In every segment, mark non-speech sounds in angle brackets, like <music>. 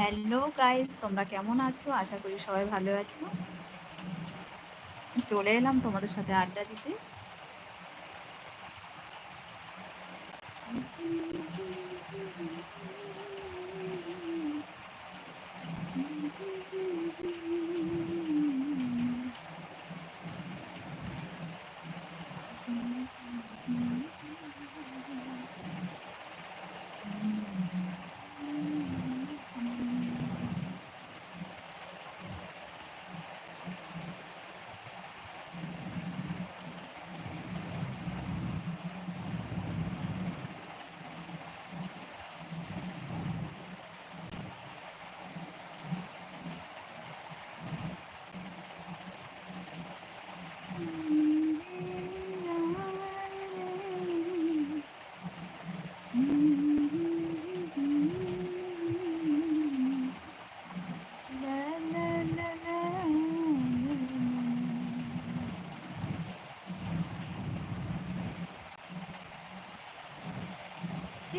Hello guys তোমরা কেমন আছো? আশা করি সবাই ভালো আছো। চলে এলাম তোমাদের সাথে আড্ডা দিতে।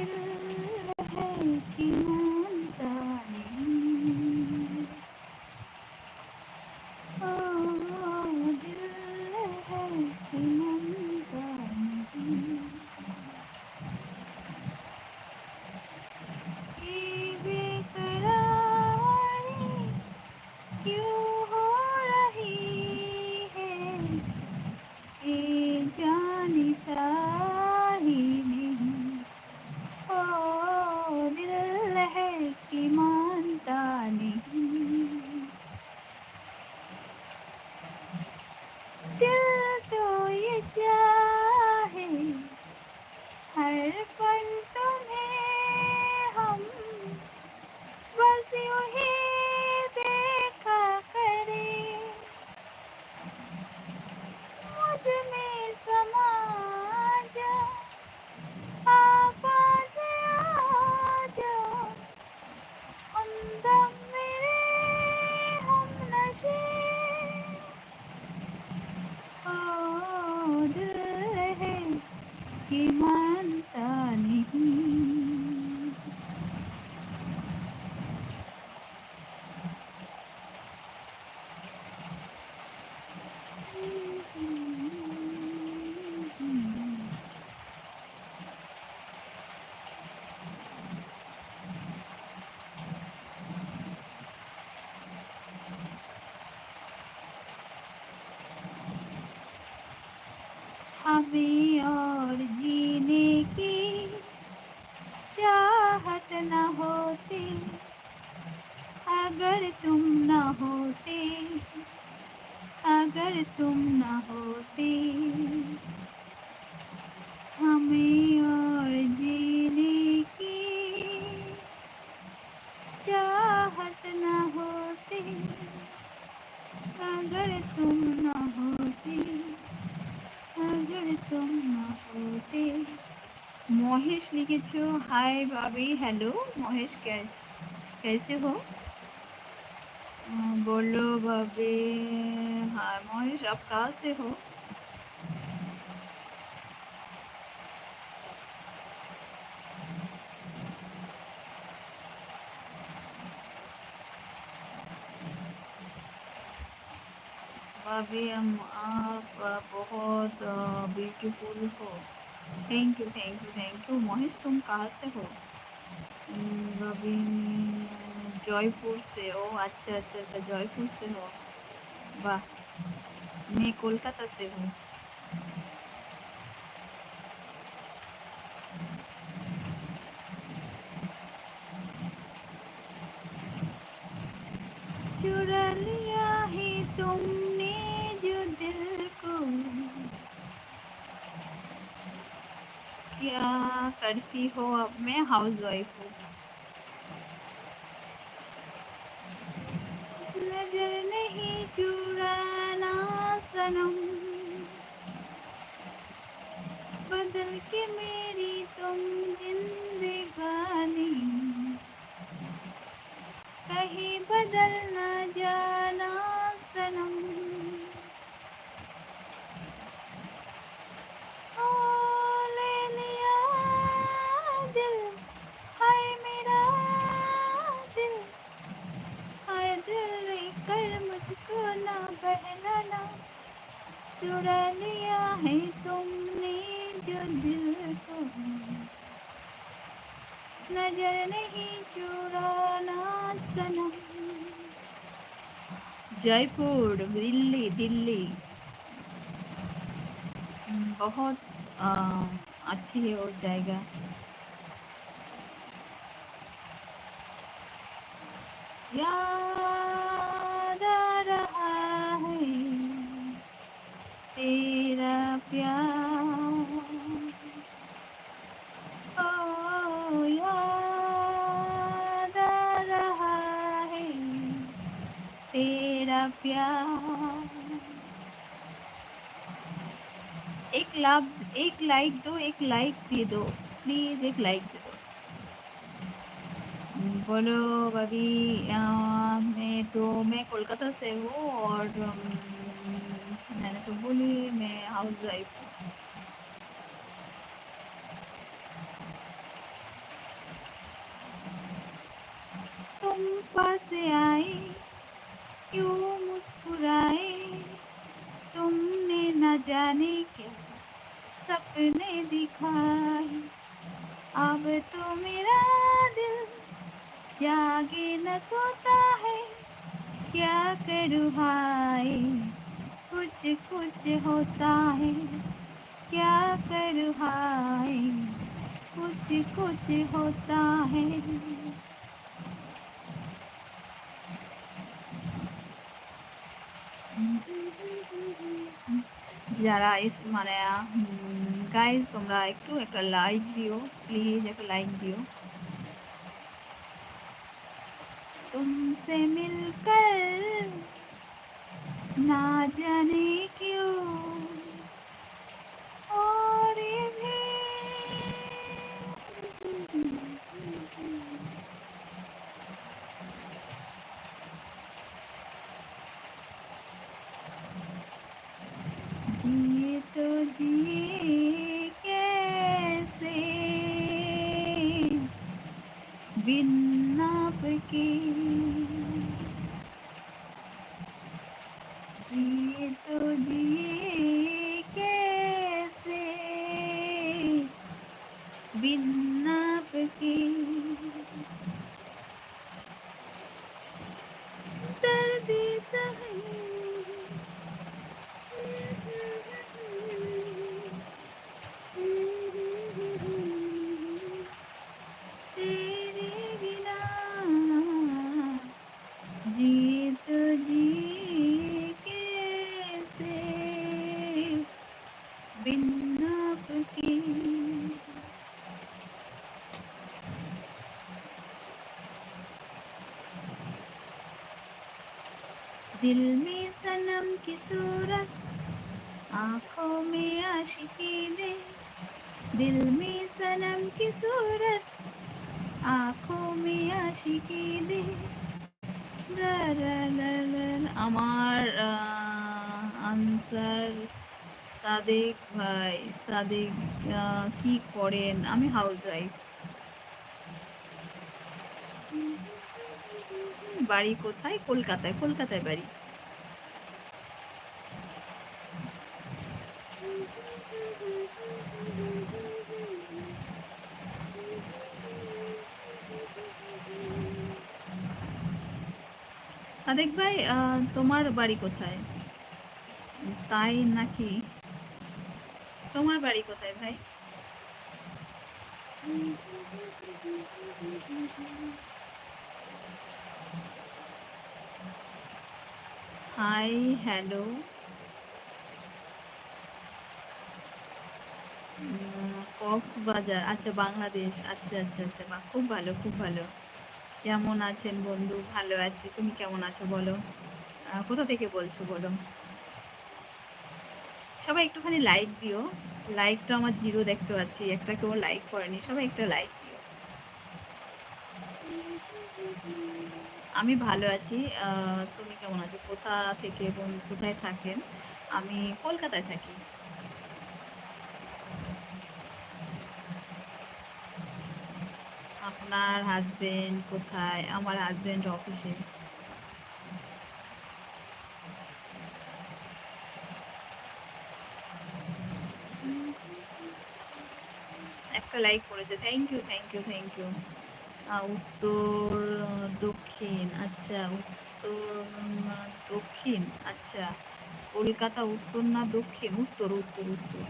you. हमें अगर तुम न होते अगर तुम न होते हमें और जीने की चाहत न होती अगर तुम न होती মহেশ লিখেছো হাই ভাবি হ্যালো মহেশ कैसे हो? बोलो भाभी। हाँ महेश आप कहाँ से हो? भाभी हम आप बहुत ब्यूटीफुल हो। Thank you thank you thank you Mahesh तुम कहाँ से हो? भाभी जयपुर से हो अच्छा अच्छा अच्छा जयपुर से हो। वाह, मैं कोलकाता से हूँ। चुरा लिया है तुमने जो दिल को। क्या करती हो अब मैं हाउस वाइफ हूँ? सनम बदल के मेरी तुम जिंदगानी। कहीं बदल जयपुर दिल्ली दिल्ली। बहुत आ, अच्छी है और जाएगा याद रहा है तेरा प्यार। प्यार। एक लाभ, एक लाइक दो, एक लाइक दे दो। प्लीज़ एक लाइक दे दो। बोलो भाभी मैं तो मैं कोलकाता से हूँ और मैंने तो बोली मैं हाउस वाइफ सपने दिखाए अब तो मेरा दिल जागे न सोता है क्या करूँ भाई कुछ कुछ होता है क्या करूँ भाई कुछ कुछ होता है যারা এস মানে গাইজ তোমরা একটু একটা লাইক দিও প্লিজ একটা লাইক দিও तुमसे मिलकर ना जाने விண்ணப்பிக்கேன் दिल में सनम की सूरत आंखों में आशिकी दे दिल में सनम की सूरत आंखों में आशिकी दे রা রা লা লা লা। আমার আনসার সাদেক ভাই সাদেক আহ, কি করেন আমি হাউস ওয়াইফ বাড়ি কোথায়? কলকাতায়। কলকাতায় বাড়ি। সাদেক ভাই তোমার বাড়ি কোথায়? তাই নাকি? তোমার বাড়ি কোথায় ভাই? হাই হ্যালো কক্সবাজার আচ্ছা বাংলাদেশ আচ্ছা আচ্ছা আচ্ছা বাহ, খুব ভালো খুব ভালো। কেমন আছেন বন্ধু? ভালো আছি। তুমি কেমন আছো বলো? কোথা থেকে বলছো বলো? সবাই একটুখানি লাইক দিও। লাইকটা আমার জিরো দেখতে পাচ্ছি। একটা কেউ লাইক করেনি, সবাই একটা লাইক দিও। আমি ভালো আছি। তুমি কেমন আছো? কোথা থেকে এবং কোথায় থাকেন? আমি কলকাতায় থাকি। আপনার হাজবেন্ড কোথায়? আমার হাজবেন্ড অফিসে একটা লাইক করেছে। Thank you thank you thank you উত্তর দক্ষিণ আচ্ছা উত্তর দক্ষিণ আচ্ছা কলকাতা উত্তর না দক্ষিণ? উত্তর উত্তর উত্তর।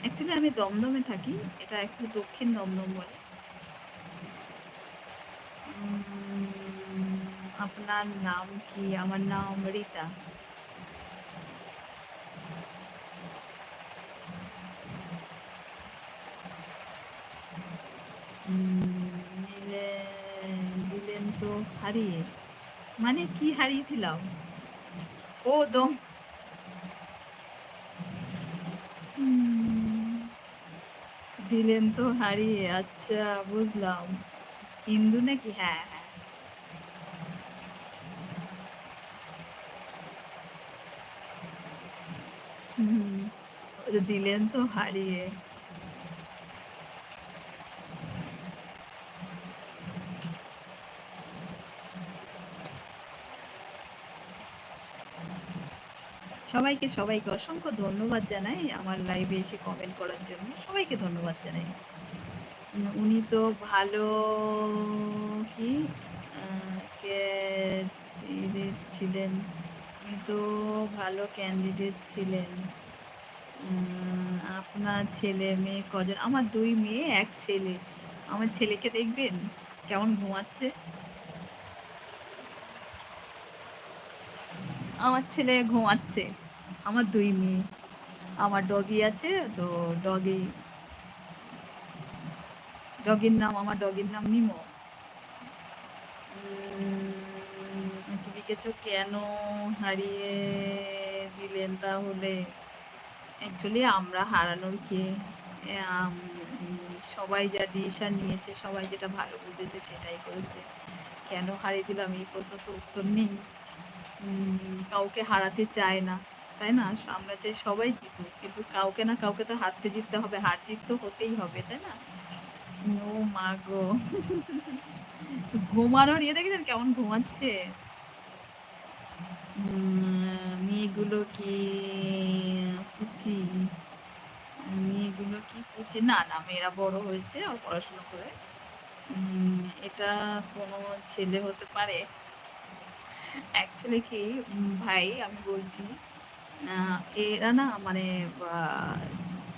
অ্যাকচুয়ালি আমি দমদমে থাকি। এটা অ্যাকচুয়ালি দক্ষিণ দমদম বলে। আপনার নাম কি? আমার নাম রীতা। হারিয়ে। মানে কি হারিয়েছিলাম? ও দম। দিলেন তো হারিয়ে আচ্ছা বুঝলাম। হিন্দু নাকি? হ্যাঁ হ্যাঁ। দিলেন তো হারিয়ে। সবাইকে সবাইকে অসংখ্য ধন্যবাদ জানাই আমার লাইভে এসে কমেন্ট করার জন্য। সবাইকে ধন্যবাদ জানাই। উনি তো ভালো কি ক্যান্ডিডেট ছিলেন। উনি তো ভালো ক্যান্ডিডেট ছিলেন। আপনার ছেলে, মেয়ে কজন? আমার দুই মেয়ে, এক ছেলে। আমার ছেলেকে দেখবেন কেমন ঘুমাচ্ছে। আমার ছেলে ঘুমাচ্ছে। আমার দুই মেয়ে। আমার ডগি আছে, তো ডগি ডগির নাম, আমার ডগির নাম মিমো। লিখেছো কেন হারিয়ে দিলেন তাহলে? অ্যাকচুয়ালি আমরা হারানোর কে? সবাই যা ডিসিশন নিয়েছে, সবাই যেটা ভালো বুঝেছে সেটাই করেছে। কেন হারিয়ে দিলাম এই প্রশ্ন উত্তর নেই। কাউকে হারাতে চায় না। তাই না? আমরা চাই সবাই জিতুক। কিন্তু কাউকে না কাউকে তো হারতে জিততে হবে। হার জিত তো হতেই হবে, তাই না? ও মা গো। ঘুমানোর ইয়ে দেখেছেন? কেমন ঘুমাচ্ছে? মেয়েগুলো কি কুচি মেয়েগুলো কি কুচি না না, মেয়েরা বড় হয়েছে আর পড়াশোনা করে। এটা কোনো ছেলে হতে পারে। অ্যাকচুয়ালি কি ভাই, আমি বলছি এরা না মানে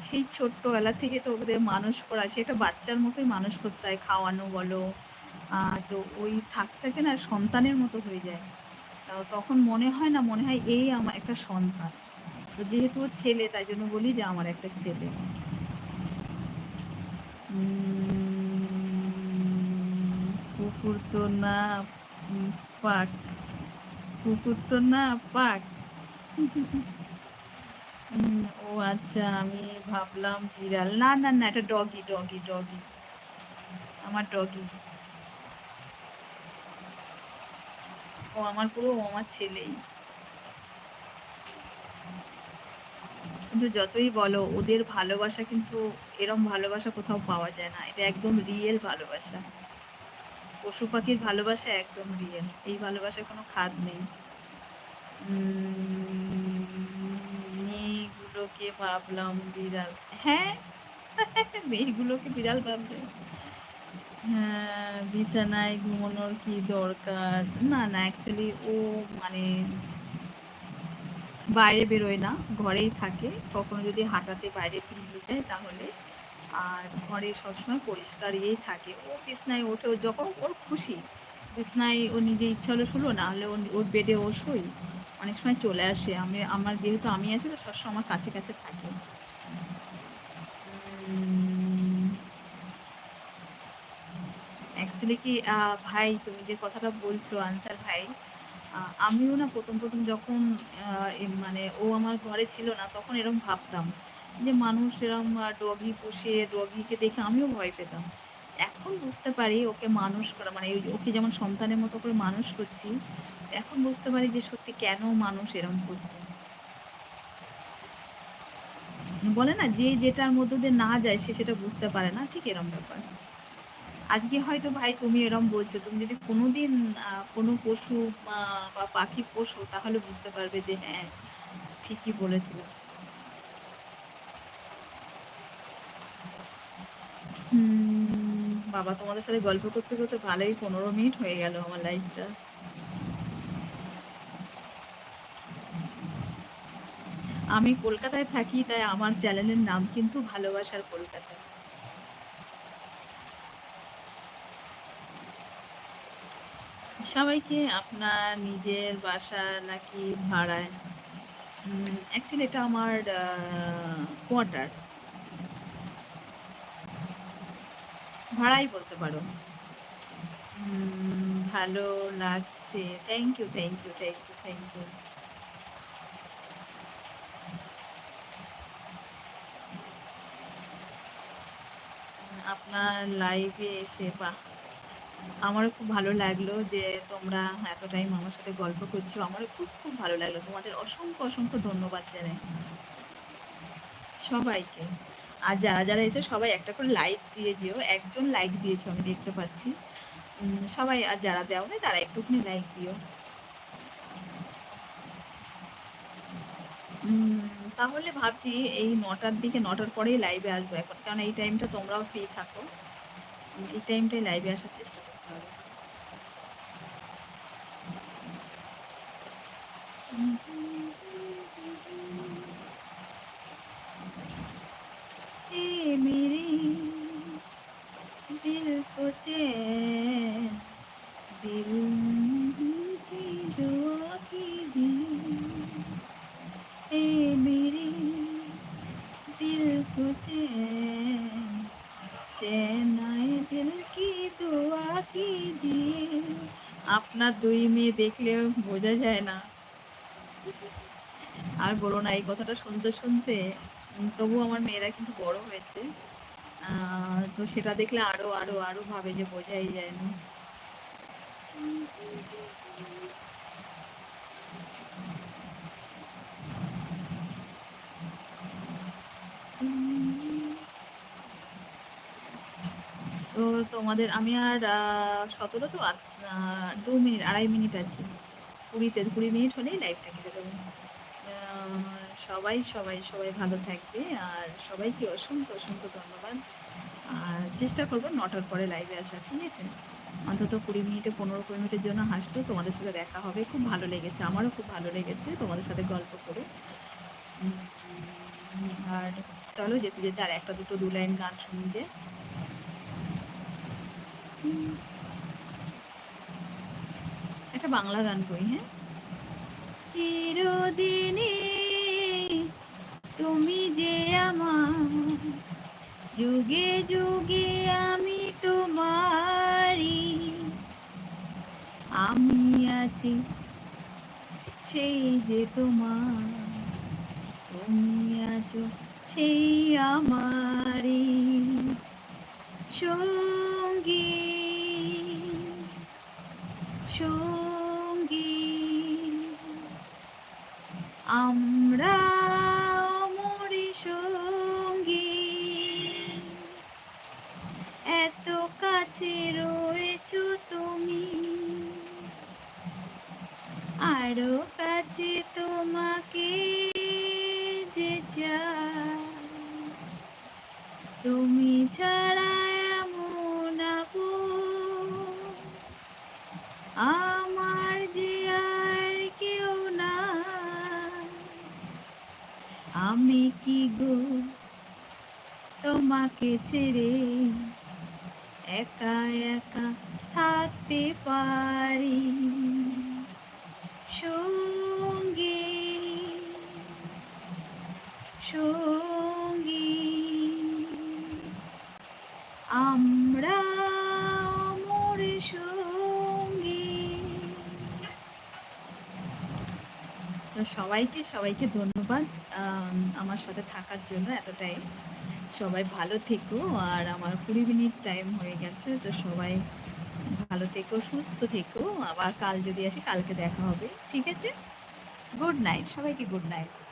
সেই ছোট্টবেলা থেকে তো ওদের মানুষ করা সেটা বাচ্চার মতোই মানুষ করতে হয়, খাওয়ানো বলো তো ওই থাকতে থাকে না সন্তানের মতো হয়ে যায়। তখন মনে হয় না, মনে হয় এই আমার একটা সন্তান। তো যেহেতু ওর ছেলে, তাই জন্য বলি যে আমার একটা ছেলে। কুকুর তো না পাক, কুকুর তো না পাক। ও আচ্ছা আমি ভাবলাম বিড়াল। না না না, এটা ডগি ডগি ডগি আমার ডগি ও আমার পুরো ও আমার ছেলেই। কিন্তু যতই বলো, ওদের ভালোবাসা কিন্তু এরম ভালোবাসা কোথাও পাওয়া যায় না। এটা একদম রিয়েল ভালোবাসা। পশু পাখির ভালোবাসা একদম রিয়েল এই ভালোবাসার কোনো খাদ নেই। মেয়েগুলোকে ভাবলাম, বিড়াল। হ্যাঁ <laughs> মেয়েগুলোকে বিড়াল ভাবলে হ্যাঁ বিছানায় ঘুমানোর কি দরকার? না না অ্যাকচুয়ালি ও মানে বাইরে বেরোয় না, ঘরেই থাকে। কখনো যদি হাঁটাতে বাইরে ফিরিয়ে যায় তাহলে। আর ঘরে সবসময় পরিষ্কার ইয়েই থাকে। ও বিছনায় ওঠে যখন ওর খুশি, বিছনায় ও নিজে ইচ্ছা হলো শুলো না হলে ওর বেডে ও শোই অনেক সময় চলে আসে। আমি, আমার যেহেতু আমি আছি, তো সবসময় আমার কাছে কাছে থাকে। অ্যাকচুয়ালি কি ভাই, তুমি যে কথাটা বলছো, আনসার ভাই আমিও না প্রথম প্রথম যখন মানে ও আমার ঘরে ছিল না, তখন এরকম ভাবতাম যে মানুষ এরকম ডগি পুষে, ডগিকে দেখে আমিও ভয় পেতাম। এখন বুঝতে পারি ওকে মানুষ করা মানে ওকে যেমন সন্তানের মতো করে মানুষ করছি এখন বুঝতে পারি যে সত্যি কেন মানুষ এরম করত। বলে না যে যেটার মধ্যে দিয়ে না যায় সে সেটা বুঝতে পারে না ঠিক এরম ব্যাপার। আজকে হয়তো ভাই তুমি এরম বলছো তুমি যদি কোনোদিন কোনো পশু বা পাখি পোষো তাহলে বুঝতে পারবে যে হ্যাঁ ঠিকই বলেছিলাম হুম, বাবা তোমাদের সাথে গল্প করতে করতে ভালোই পনেরো মিনিট হয়ে গেল আমার লাইফটা আমি কলকাতায় থাকি, তাই আমার চ্যানেলের নাম কিন্তু ভালোবাসার কলকাতা। সবাইকে আপনার নিজের বাসা নাকি ভাড়ায়? অ্যাকচুয়ালি এটা আমার কোয়ার্টার ভাড়াই বলতে পারো। ভালো লাগছে। Thank you thank you thank you thank you আপনার লাইভে এসে বা আমারও খুব ভালো লাগল যে তোমরা এত টাইম আমার সাথে গল্প করছ। আমারও খুব খুব ভালো লাগল। তোমাদের অসংখ্য অসংখ্য ধন্যবাদ জানাই। সবাইকে। আর যারা যারা এসে সবাই একটা করে লাইক দিয়ে যেও একজন লাইক দিয়েছ, আমি দেখতে পাচ্ছি। সবাই আর যারা দেও না তারা একটুখানি লাইক দিও। তাহলে ভাবছি এই নটার দিকে, নটার পরেই লাইভে আসব এখন। কারণ এই টাইমটা তোমরাও ফ্রি থাকো। এই টাইমটাই লাইভে আসার চেষ্টা করতে হবে। দিল কোচে দিল আপনার দুই মেয়ে দেখলে বোঝা যায় না। আর বলো না, এই কথাটা শুনতে শুনতে তবু আমার মেয়েরা কিন্তু বড় হয়েছে। তো সেটা দেখলে আরও আরও আরও ভাবে যে বোঝাই যায় না। তো তোমাদের আমি আর সতেরো তো দু মিনিট, আড়াই মিনিট আছে। কুড়িতে কুড়ি মিনিট হলেই লাইভটা কেটে দেবো। সবাই সবাই সবাই ভালো থাকবে আর সবাইকে অসংখ্য অসংখ্য ধন্যবাদ। আর চেষ্টা করব নটার পরে লাইভে আসা ঠিক আছে? অন্তত কুড়ি মিনিটে, পনেরো, কুড়ি মিনিটের জন্য হাসবো। তোমাদের সাথে দেখা হবে। খুব ভালো লেগেছে, আমারও খুব ভালো লেগেছে তোমাদের সাথে গল্প করে। আর চলো যেতে যেতে আর একটা দুটো দু লাইন গান শুনি যে। একটা বাংলা গান করি হ্যাঁ? চিরদিনে তুমি যে আমার, যুগে যুগে আমি তোমারি আমি আছি সেই যে তোমার, তুমি আছো সেই আমারি। কাছে রয়েছ তুমি। আরও কাছে তোমাকে যে তুমি ছাড়া এমন আমার যে আর কেউ না আমি কি গো তোমাকে ছেড়ে একা একা থাকতে পারি। সঙ্গী সঙ্গী, আমরা মোর সঙ্গী। তো সবাইকে সবাইকে ধন্যবাদ আমার সাথে থাকার জন্য এতটাই। সবাই ভালো থেকো। আর আমার কুড়ি মিনিট টাইম হয়ে গেছে, তো সবাই ভালো থেকো, সুস্থ থেকো। আবার কাল যদি আসি, কালকে দেখা হবে। ঠিক আছে? গুড নাইট সবাইকে গুড নাইট